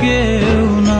কেউ নাই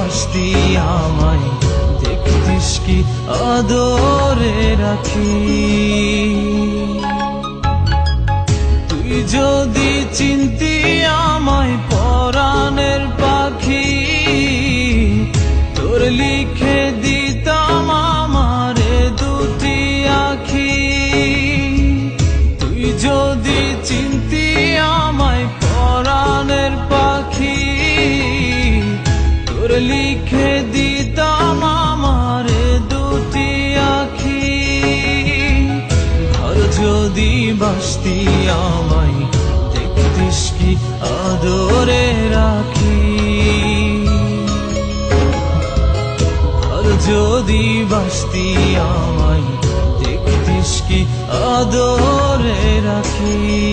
যদি বাসতি আমায় দেখতিস কি? আদরে রাখি তুই যদি চিন্তি আমায় আদরে রাখি। আর যদি বাসতি আমায় দেখতিস কি আদরে রাখি।